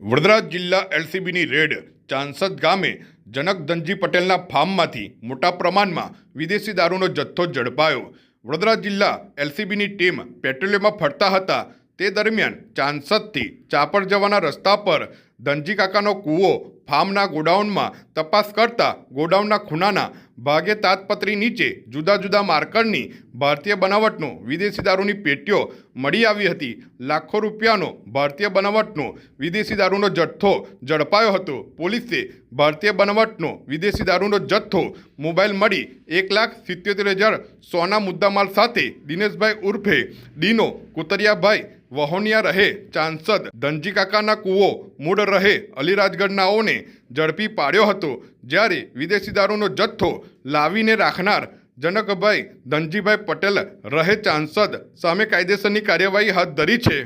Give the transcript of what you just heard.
વડોદરા જિલ્લા એલસીબીની રેડ ચાંસદ ગામે જનક ધનજી પટેલના ફાર્મમાંથી મોટા પ્રમાણમાં વિદેશી દારૂનો જથ્થો ઝડપાયો. વડોદરા જિલ્લા એલસીબીની ટીમ પેટ્રોલિયમમાં ફરતા હતા. તે દરમિયાન ચાંસદથી ચાપડ જવાના રસ્તા પર ધનજી કાકાનો કૂવો ફાર્મના ગોડાઉનમાં તપાસ કરતા ગોડાઉનના ખૂણાના ભાગે તાતપત્રી નીચે જુદા જુદા માર્કરની ભારતીય બનાવટનો વિદેશી દારૂની પેટીઓ મળી આવી હતી. લાખો રૂપિયાનો ભારતીય બનાવટનો વિદેશી દારૂનો જથ્થો ઝડપાયો હતો. પોલીસે ભારતીય બનાવટનો વિદેશી દારૂનો જથ્થો મોબાઈલ મળી એક લાખ સિત્યોતેર હજાર સોના મુદ્દામાલ સાથે દિનેશભાઈ ઉર્ફે ડીનો કુતરિયાભાઈ વહોનિયા રહે, ચાંસદ ધનજી કાકાના કૂવો મૂળ રહે અલીરાજગઢનાઓને ઝડપી પાડ્યો હતો. જ્યારે વિદેશી દારૂનો જથ્થો લાવીને રાખનાર જનકભાઈ ધનજીભાઈ પટેલ રહે ચાંસદ, સામે કાયદેસરની કાર્યવાહી હાથ ધરી છે.